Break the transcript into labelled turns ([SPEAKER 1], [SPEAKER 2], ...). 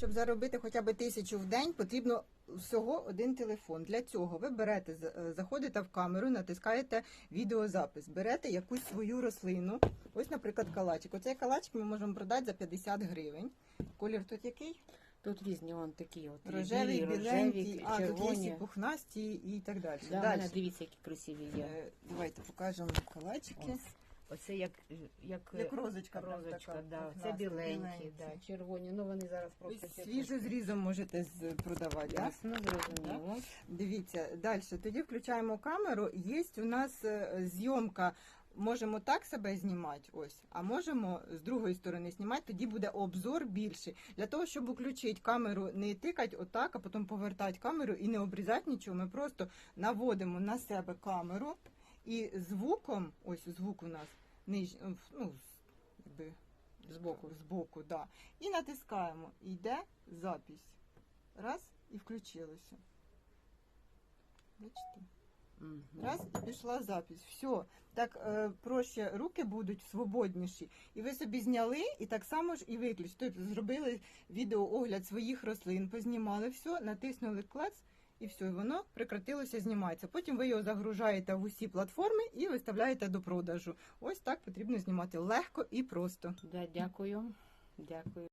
[SPEAKER 1] Щоб заробити хоча б тисячу в день, потрібно всього один телефон. Для цього ви берете, е, заходите в камеру, натискаєте відеозапис, берете якусь свою рослину. Ось, наприклад, калачик. Оцей калачик ми можемо продати за 50 гривень. Колір тут який?
[SPEAKER 2] Тут різні он такі от рожеві,
[SPEAKER 1] а тут є пухнасті і так далі.
[SPEAKER 2] Да,
[SPEAKER 1] Далі.
[SPEAKER 2] дивіться, які красиві є.
[SPEAKER 1] Е, Давайте покажемо калачики.
[SPEAKER 2] Ось. Оце як, як,
[SPEAKER 1] Як розочка,
[SPEAKER 2] розочка,
[SPEAKER 1] така,
[SPEAKER 2] да. Це біленькі,
[SPEAKER 1] біленькі.
[SPEAKER 2] да, червоні. Ну вони зараз просто
[SPEAKER 1] свіжо зрізом можете продавати.
[SPEAKER 2] Ясно, зрозуміло.
[SPEAKER 1] Дивіться, далі. Тоді включаємо камеру. Є у нас е, зйомка. Можемо так себе знімати, ось, а можемо з другої сторони знімати, тоді буде обзор більший. Для того, щоб включити камеру, не тикати отак, а потім повертати камеру і не обрізати нічого. Ми просто наводимо на себе камеру і звуком, ось звук у нас ниж, ну, з- якби, збоку, збоку, да. І натискаємо. І йде запись. Раз і включилося. Бачите? Раз і пішла запись. Все. Так е, проще руки будуть свободніші. І ви собі зняли, і так само ж і виключили. Тобто зробили відеоогляд своїх рослин, познімали все, натиснули клац, і все, воно прекратилося, знімається. Потім ви його загружаєте в усі платформи і виставляєте до продажу. Ось так потрібно знімати легко і просто.
[SPEAKER 2] Да, дякую. Дякую.